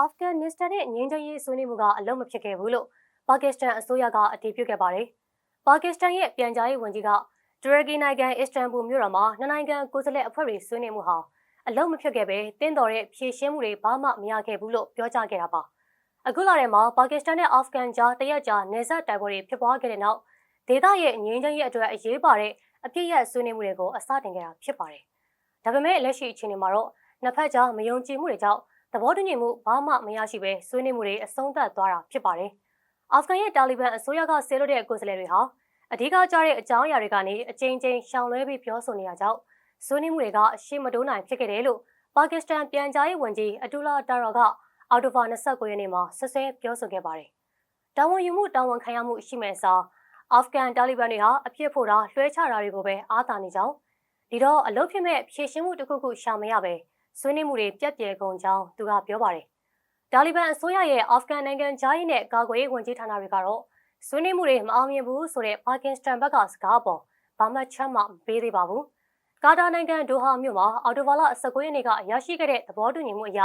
အာဖဂန်နစ္စတန်နဲ့ငြိမ်းချမ်းရေးဆွေးနွေးမှုကအလုံးမဖြစ်ခဲ့ဘူးလို့ပါကစ္စတန်အစိုးရကအတည်ပြုခဲ့ပါတယ်။ပါကစ္စတန်ရဲ့ပြန်ကြားရေးဝန်ကြီးကတူရကီနိုင်ငံအစ္စတန်ဘူမြို့တော်မှာနှစ်နိုင်ငံကိုယ်စားလှယ်အဖွဲ့တွေဆွေးနွေးမှုဟာအလုံးမဖြစ်ခဲ့ပဲတင်းတော်တဲ့ဖြည့်ရှင်းမှုတွေဘာမှမရခဲ့ဘူးလို့ပြောကြားခဲ့တာပါ။အခုလာတဲ့မှာပါကစ္စတန်နဲ့အာဖဂန်ကြားတရက်ကြာနေဆက်တိုက်ပွဲတွေဖြစ်ပွားခဲ့တဲ့နောက်ဒေသရဲ့ငြိမ်းချမ်းရေးအတွက်အရေးပါတဲ့အပြစ်ရဆွေးနွေးမှုတွေကိုအစတင်ခဲ့တာဖြစ်ပါတယ်။ဒါပေမဲ့လက်ရှိအခြေအနေမှာတော့နှစ်ဖက်ကြားမယုံကြည်မှုတွေကြောင့် သဘောတူညီမှုဘာမှမရရှိပဲဆွေးနွေးမှုတွေအဆုံးသတ်သွားတာဖြစ်ပါတယ်။အာဖဂန်ရဲ့တာလီဘန်အစိုးရကဆဲလို့တဲ့ကိုယ်စားလှယ်တွေဟာအဓိကကျတဲ့အကြောင်းအရာတွေကနေအကြိမ်ကြိမ်ရှောင်လွှဲပြီးပြောဆိုနေတာကြောင့်ဆွေးနွေးမှုတွေကအရှိမတိုးနိုင်ဖြစ်ခဲ့တယ်လို့ပါကစ္စတန်ပြန်ကြားရေးဝန်ကြီးအတူလာတာရာကအော်တိုဘာ29ရက်နေ့မှာဆွဆွဲပြောဆိုခဲ့ပါတယ်။တာဝန်ယူမှုတာဝန်ခံရမှုရှိမဲ့အစားအာဖဂန်တာလီဘန်တွေဟာအပြစ်ဖို့တာလွှဲချတာတွေကိုပဲအားသာနေကြောင်းဒီတော့အလုတ်ဖြစ်မဲ့ဖြည့်ရှင်းမှုတစ်ခုခုရှာမရပဲ ဆွေးနွေးမှုတွေပြက်ပြဲကုန်ကြောင်းသူကပြောပါတယ်။တာလီဘန်အစိုးရရဲ့အာဖဂန်နိုင်ငံဂျားရေးနဲ့ကာကွယ်ရေးဝန်ကြီးဌာနတွေကတော့ဆွေးနွေးမှုတွေမအောင်မြင်ဘူးဆိုတဲ့ပါကစ္စတန်ဘက်ကစကားပေါ်ဘာမှချမ်းမပေးသေးပါဘူး။ကာတာနိုင်ငံဒိုဟာမြို့မှာအော်တိုဘာလ19ရက်နေ့ကရရှိခဲ့တဲ့သဘောတူညီမှုအရ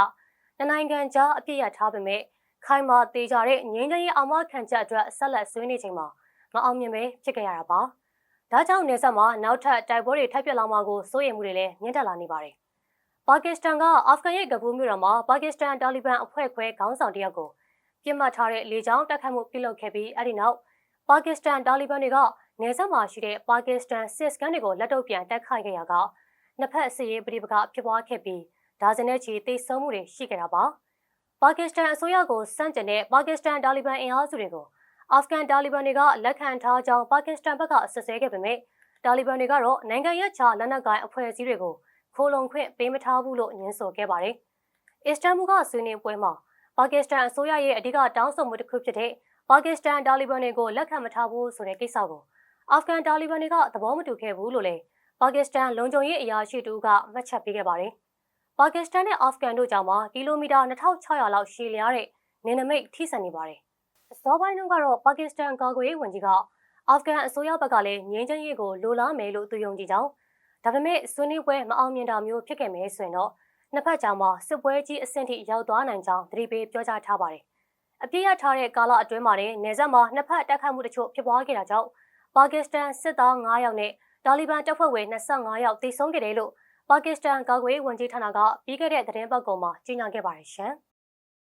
နိုင်ငံကြားအပြစ်ရထားပေမဲ့ခိုင်မာသေးကြတဲ့ငြိမ်းချမ်းရေးအာမခံချက်အတွက်ဆက်လက်ဆွေးနွေးချိန်မှာမအောင်မြင်ပဲဖြစ်ခဲ့ရတာပါ။ဒါကြောင့်နေဆက်မှာနောက်ထပ်တိုက်ပွဲတွေထပ်ပြက်လာမှာကိုစိုးရိမ်မှုတွေလည်းမြင့်တက်လာနေပါတယ်။ ပါကစ္စတန်ကအာဖဂန်ရဲ့ကပူးမြို့တော်မှာပါကစ္စတန်တာလီဘန်အဖွဲ့ခွဲခေါင်းဆောင်တယောက်ကိုပြစ်မှတ်ထားတဲ့လေကြောင်းတိုက်ခိုက်မှုပြုလုပ်ခဲ့ပြီးအဲ့ဒီနောက်ပါကစ္စတန်တာလီဘန်တွေကနေဆက်မှာရှိတဲ့ပါကစ္စတန်စစ်စခန်းတွေကိုလက်တော့ပြန်တိုက်ခိုက်ခဲ့ရကနှစ်ဖက်စစ်ရေးပဋိပက္ခဖြစ်ပွားခဲ့ပြီးဒါဇင်နဲ့ချီတိတ်ဆုံးမှုတွေရှိခဲ့တာပါ။ပါကစ္စတန်အစိုးရကိုစန့်ကျင်တဲ့ပါကစ္စတန်တာလီဘန်အင်အားစုတွေကိုအာဖဂန်တာလီဘန်တွေကလက်ခံထားကြောင်းပါကစ္စတန်ဘက်ကဆွဆွဲခဲ့ပေမဲ့တာလီဘန်တွေကတော့နိုင်ငံရဲ့ခြာလက်နက်ကိုင်အဖွဲ့အစည်းတွေကို ခိုးလုံခွင့်ပေးမထားဘူးလို့ညင်းဆိုခဲ့ပါတယ်။အစ္စတန်ဘူကဆွေးနွေးပွဲမှာပါကစ္စတန်အစိုးရရဲ့အဓိကတောင်းဆိုမှုတစ်ခုဖြစ်တဲ့ပါကစ္စတန်တာလီဘန်တွေကိုလက်ခံမထားဘူးဆိုတဲ့ကိစ္စကိုအာဖဂန်တာလီဘန်တွေကသဘောမတူခဲ့ဘူးလို့လည်းပါကစ္စတန်လုံခြုံရေးအရာရှိတူကမှတ်ချက်ပေးခဲ့ပါတယ်။ပါကစ္စတန်နဲ့အာဖဂန်တို့ကြောင့်မှာကီလိုမီတာ2600လောက်ရှည်လျားတဲ့နေနမိတ်ထိစပ်နေပါတယ်။အစောပိုင်းတုန်းကတော့ပါကစ္စတန်ကာကွယ်ရေးဝန်ကြီးကအာဖဂန်အစိုးရဘက်ကလည်းငြိမ်းချမ်းရေးကိုလိုလားမယ်လို့သူယုံကြည်ကြောင်း ဒါပေမဲ့ဆွေးနွေးပွဲမအောင်မြင်တာမျိုးဖြစ်ခဲ့မယ်ဆိုရင်တော့နှစ်ဖက်ကြောင်မှာစစ်ပွဲကြီးအဆင့်ထိရောက်သွားနိုင်ကြောင်းသတိပေးပြောကြားထားပါတယ်။အပြည့်ရထားတဲ့ကာလအတွင်းမှာလည်းနေဆက်မှာနှစ်ဖက်တိုက်ခိုက်မှုတချို့ဖြစ်ပွားခဲ့တာကြောင့်ပါကစ္စတန်စစ်သား9ယောက်နဲ့တာလီဘန်တပ်ဖွဲ့ဝင်25ယောက်သေဆုံးခဲ့တယ်လို့ပါကစ္စတန်ကာကွယ်ရေးဝန်ကြီးဌာနကပြီးခဲ့တဲ့သတင်းပတ်ကောင်မှာကြေညာခဲ့ပါတယ်ရှင်။